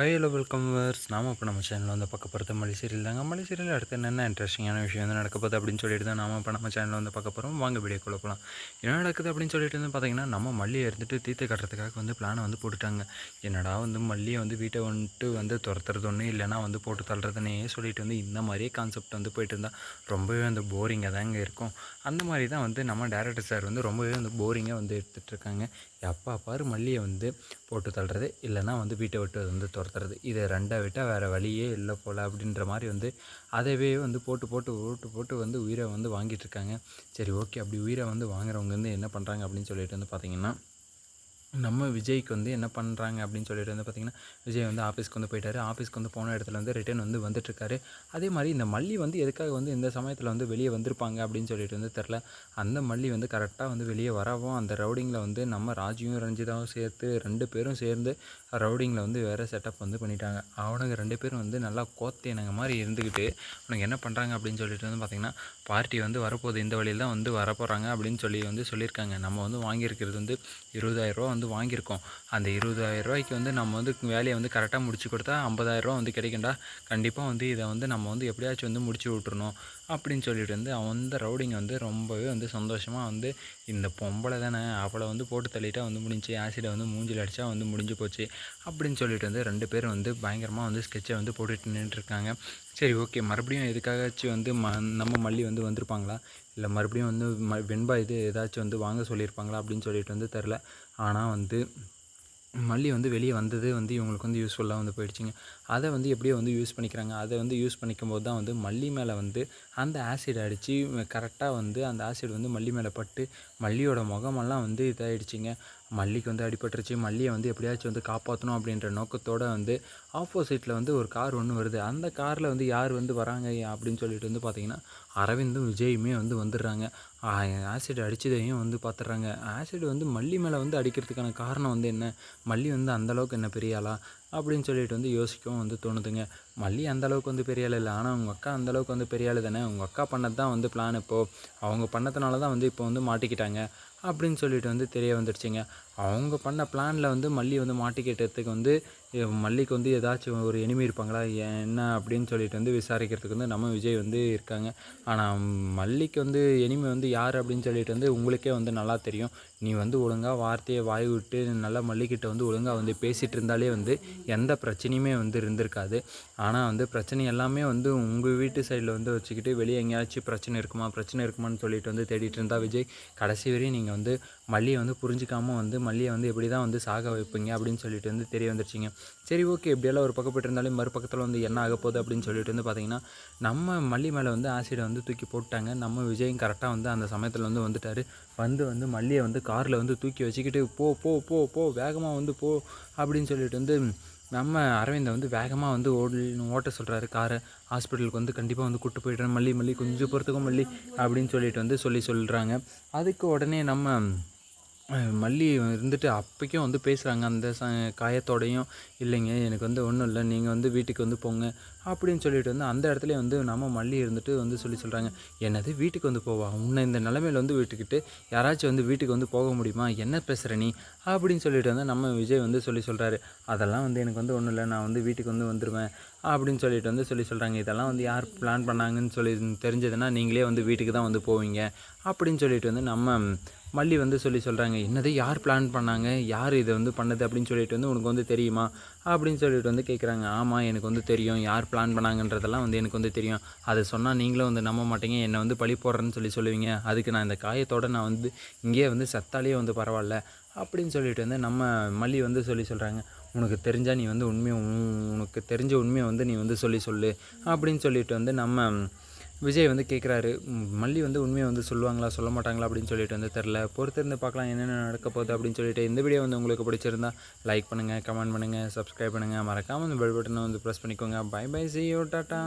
High hello welcome verse நாம இப்போ நம்ம சேனலில் வந்து பார்க்க போகிறது மல்லி சீரியல் தாங்க. மல்லி சீரியல் அடுத்து என்னென்ன இன்ட்ரெஸ்டிங்கான விஷயம் வந்து நடக்க போகுது அப்படின்னு சொல்லிட்டு தான் நாம இப்போ நம்ம சேனலில் வந்து பார்க்க போகிறோம் வாங்க வீடியோ போகலாம் என்ன நடக்குது அப்படின்னு சொல்லிட்டு வந்து பார்த்தீங்கன்னா நம்ம மல்லியை இருந்துட்டு தீர்த்து கட்டுறதுக்காக வந்து பிளானை வந்து போட்டுட்டாங்க. என்னடா வந்து மல்லியை வந்து வீட்டை வந்துட்டு வந்து துரத்துறது ஒன்று இல்லைனா வந்து போட்டு தள்ளுறதுனே சொல்லிட்டு வந்து இந்த மாதிரியே கான்செப்ட் வந்து போயிட்டு இருந்தால் ரொம்பவே வந்து போரிங்காக தாங்க இருக்கும். அந்த மாதிரி தான் வந்து நம்ம டேரக்டர் சார் வந்து ரொம்பவே வந்து போரிங்காக வந்து எடுத்துகிட்டு இருக்காங்க. எப்போ பாரு மல்லியை வந்து போட்டு தள்ளுறது இல்லைன்னா வந்து வீட்டை விட்டு வந்து துரத்துறது. இதை ரெண்டை விட்டால் வேறு வழியே இல்லை போல் அப்படின்ற மாதிரி வந்து அதவே வந்து போட்டு போட்டு போட்டு போட்டு வந்து உயிரை வந்து வாங்கிட்டு இருக்காங்க. சரி ஓகே. அப்படி உயிரை வந்து வாங்குறவங்க வந்து என்ன பண்ணுறாங்க அப்படின்னு சொல்லிட்டு வந்து பார்த்திங்கன்னா நம்ம விஜய்க்கு வந்து என்ன பண்ணுறாங்க அப்படின்னு சொல்லிட்டு வந்து பார்த்திங்கன்னா விஜய் வந்து ஆஃபீஸ்க்கு வந்து போயிட்டார். ஆஃபீஸ்க்கு வந்து போன இடத்துல வந்து ரிட்டர்ன் வந்து வந்துட்டுருக்காரு. அதே மாதிரி இந்த மல்லி வந்து எதுக்காக வந்து இந்த சமயத்தில் வந்து வெளியே வந்திருப்பாங்க அப்படின்னு சொல்லிட்டு வந்து தெரில அந்த மல்லி வந்து கரெக்டாக வந்து வெளியே வரவும் அந்த ரவுடிங்கில் வந்து நம்ம ராஜியும் ரஞ்சிதாவும் சேர்த்து ரெண்டு பேரும் சேர்ந்து ரவுடிங்கில் வந்து வேறு செட்டப் வந்து பண்ணிட்டாங்க. அவனுங்க ரெண்டு பேரும் வந்து நல்லா கோத்தேனங்க மாதிரி இருந்துக்கிட்டு அவனுக்கு என்ன பண்ணுறாங்க அப்படின்னு சொல்லிட்டு வந்து பார்த்திங்கன்னா பார்ட்டி வந்து வரப்போகுது. இந்த வழியில் தான் வந்து வரப்போகிறாங்க அப்படின்னு சொல்லி வந்து சொல்லியிருக்காங்க. நம்ம வந்து வாங்கியிருக்கிறது வந்து இருபதாயிரரூவா வந்து வாங்கியிருக்கோம். அந்த இருபதாயிரரூவாய்க்கு வந்து நம்ம வந்து வேலையை வந்து கரெக்டாக முடிச்சு கொடுத்தா ஐம்பதாயிரரூவா வந்து கிடைக்கும்டா. கண்டிப்பாக வந்து இதை வந்து நம்ம வந்து எப்படியாச்சும் வந்து முடிச்சு விட்டுருணும் அப்படின்னு சொல்லிட்டு வந்து அவன் வந்து ரவுடிங்க வந்து ரொம்பவே வந்து சந்தோஷமாக வந்து இந்த பொம்பளை தானே அவளை வந்து போட்டு தள்ளிட்டா வந்து முடிஞ்சு ஆசிடை வந்து மூஞ்சில் அடித்தா வந்து முடிஞ்சு போச்சு அப்படின்னு சொல்லிட்டு வந்து ரெண்டு பேரும் வந்து பயங்கரமாக வந்து ஸ்கெட்சை வந்து போட்டுட்டு நின்றுருக்காங்க. சரி ஓகே மறுபடியும் எதுக்காகச்சும் வந்து ம நம்ம மல்லி வந்து வந்திருப்பாங்களா? இல்லை மறுபடியும் வந்து ம வெண்பா இது ஏதாச்சும் வந்து வாங்க சொல்லியிருப்பாங்களா அப்படின்னு சொல்லிட்டு வந்து தெரில ஆனால் வந்து மல்லி வந்து வெளியே வந்தது வந்து இவங்களுக்கு வந்து யூஸ்ஃபுல்லாக வந்து போயிடுச்சுங்க. அதை வந்து எப்படியோ வந்து யூஸ் பண்ணிக்கிறாங்க. அதை வந்து யூஸ் பண்ணிக்கும் போது தான் வந்து மல்லி மேலே வந்து அந்த ஆசிட் அடித்து கரெக்டாக வந்து அந்த ஆசிட் வந்து மல்லி மேலே பட்டு மல்லியோட முகமெல்லாம் வந்து இதாகிடுச்சிங்க மல்லிக்கு வந்து அடிபட்டுருச்சு. மல்லியை வந்து எப்படியாச்சும் வந்து காப்பாற்றணும் அப்படின்ற நோக்கத்தோடு வந்து ஆப்போசிட்டில் வந்து ஒரு கார் ஒன்று வருது. அந்த காரில் வந்து யார் வந்து வராங்க அப்படின்னு சொல்லிட்டு வந்து பார்த்திங்கன்னா அரவிந்தும் விஜயுமே வந்து வந்துடுறாங்க. ஆசிட் அடித்ததையும் வந்து பார்த்துட்றாங்க ஆசிட் வந்து மல்லி மேலே வந்து அடிக்கிறதுக்கான காரணம் வந்து என்ன? மல்லி வந்து அந்தளவுக்கு என்ன பெரிய ஆளா? அப்படின்னு சொல்லிட்டு வந்து யோசிக்கவும் வந்து தோணுதுங்க. மல்லி அந்தளவுக்கு வந்து பெரிய ஆள் இல்லை. ஆனால் உங்கள் அக்கா அந்தளவுக்கு வந்து பெரிய ஆள் தானே? உங்கள் அக்கா பண்ணது தான் வந்து பிளான் இப்போது அவங்க பண்ணதுனால தான் வந்து இப்போ வந்து மாட்டிக்கிட்டாங்க. அப்படின்னு சொல்லிட்டு வந்து தெரிய வந்துடுச்சுங்க. அவங்க பண்ண பிளானில் வந்து மல்லி வந்து மாட்டிக்கிட்டதுக்கு வந்து மல்லிக்கு வந்து ஏதாச்சும் ஒரு எனிமி இருப்பாங்களா என்ன அப்படின்னு சொல்லிட்டு வந்து விசாரிக்கிறதுக்கு வந்து நம்ம விஜய் வந்து இருக்காங்க. ஆனால் மல்லிக்கு வந்து எனிமி வந்து யார் அப்படின்னு சொல்லிட்டு வந்து உங்களுக்கே வந்து நல்லா தெரியும். நீ வந்து ஒழுங்காக வார்த்தையை வாய் விட்டு நல்லா மல்லிக்கிட்ட வந்து ஒழுங்காக வந்து பேசிகிட்டு இருந்தாலே வந்து எந்த பிரச்சனையுமே வந்து இருந்திருக்காது. ஆனால் வந்து பிரச்சனை எல்லாமே வந்து உங்கள் வீட்டு சைடில் வந்து வச்சுக்கிட்டு வெளியே எங்கேயாச்சும் பிரச்சனை இருக்குமா பிரச்சனை இருக்குமான்னு சொல்லிட்டு வந்து தேடிட்டு இருந்தால் விஜய் கடைசி வரையும் நீங்கள் வந்து மல்லியை வந்து புரிஞ்சிக்காமல் வந்து மல்லியை வந்து எப்படி தான் வந்து சாக வைப்பீங்க அப்படின்னு சொல்லிட்டு வந்து தெரிய வந்துருச்சிங்க. சரி ஓகே இப்படியெல்லாம் ஒரு பக்கம் இருந்தாலும் மறுபக்கத்தில் வந்து என்ன ஆக போகுது அப்படின்னு சொல்லிட்டு வந்து பார்த்திங்கன்னா நம்ம மல்லி மேலே வந்து ஆசிடை வந்து தூக்கி போட்டாங்க நம்ம விஜயும் கரெக்டாக வந்து அந்த சமயத்தில் வந்து வந்துட்டார். வந்து வந்து மல்லியை வந்து காரில் வந்து தூக்கி வச்சுக்கிட்டு போ போ போ போ வேகமாக வந்து போ அப்படின்னு சொல்லிட்டு வந்து நம்ம அரவிந்தை வந்து வேகமாக வந்து ஓடி ஓட்ட சொல்கிறாரு காரை. ஹாஸ்பிட்டலுக்கு வந்து கண்டிப்பாக வந்து கூப்பிட்டு போய்ட்றேன் மல்லி மல்லி கொஞ்சம் பொறுத்துக்கும் மல்லி அப்படின்னு சொல்லிட்டு வந்து சொல்லி சொல்கிறாங்க அதுக்கு உடனே நம்ம மல்லி இருந்துட்டு அப்போக்கும் வந்து பேசுகிறாங்க அந்த ச காயத்தோடையும் இல்லைங்க எனக்கு வந்து ஒன்றும் இல்லை நீங்கள் வந்து வீட்டுக்கு வந்து போங்க அப்படின்னு சொல்லிட்டு வந்து அந்த இடத்துல வந்து நம்ம மல்லி இருந்துட்டு வந்து சொல்லி சொல்கிறாங்க என்னது வீட்டுக்கு வந்து போவா? உன்னை இந்த நிலமையில வந்து வீட்டுக்கிட்டு யாராச்சும் வந்து வீட்டுக்கு வந்து போக முடியுமா? என்ன பேசுகிற நீ? அப்படின்னு சொல்லிட்டு வந்து நம்ம விஜய் வந்து சொல்லி சொல்கிறாரு அதெல்லாம் வந்து எனக்கு வந்து ஒன்றும் இல்லை நான் வந்து வீட்டுக்கு வந்து வந்துடுவேன் அப்படின்னு சொல்லிட்டு வந்து சொல்லி சொல்கிறாங்க இதெல்லாம் வந்து யார் பிளான் பண்ணாங்கன்னு சொல்லி தெரிஞ்சதுன்னா நீங்களே வந்து வீட்டுக்கு தான் வந்து போவீங்க அப்படின்னு சொல்லிட்டு வந்து நம்ம மல்லி வந்து சொல்லி சொல்கிறாங்க என்னது யார் பிளான் பண்ணாங்க? யார் இதை வந்து பண்ணது? அப்படின்னு சொல்லிட்டு வந்து உனக்கு வந்து தெரியுமா? அப்படின்னு சொல்லிட்டு வந்து கேட்குறாங்க ஆமாம் எனக்கு வந்து தெரியும். யார் பிளான் பண்ணாங்கன்றதெல்லாம் வந்து எனக்கு வந்து தெரியும். அதை சொன்னால் நீங்களும் வந்து நம்ப மாட்டீங்க. என்னை வந்து பழி போடுறேன்னு சொல்லி சொல்லுவீங்க. அதுக்கு நான் இந்த காயத்தோடு நான் வந்து இங்கேயே வந்து சத்தாலேயே வந்து பரவாயில்ல. அப்படின்னு சொல்லிட்டு வந்து நம்ம மல்லி வந்து சொல்லி சொல்கிறாங்க உனக்கு தெரிஞ்சால் நீ வந்து உண்மையை உனக்கு தெரிஞ்ச உண்மையை வந்து நீ வந்து சொல்லி சொல்லு. அப்படின்னு சொல்லிட்டு வந்து நம்ம விஜய் வந்து கேட்குறாரு மல்லி வந்து உண்மையை வந்து சொல்லுவாங்களா சொல்ல மாட்டாங்களா? அப்படின்னு சொல்லிட்டு வந்து தெரில பொறுத்திருந்து பார்க்கலாம் என்னென்ன நடக்க போகுது அப்படின்னு சொல்லிட்டு இந்த வீடியோ வந்து உங்களுக்கு பிடிச்சிருந்தா லைக் பண்ணுங்கள் கமெண்ட் பண்ணுங்கள் சப்ஸ்கிரைப் பண்ணுங்கள் மறக்காமல் இந்த பெல் பட்டனை வந்து ப்ரெஸ் பண்ணிக்கோங்க. Bye bye see you tata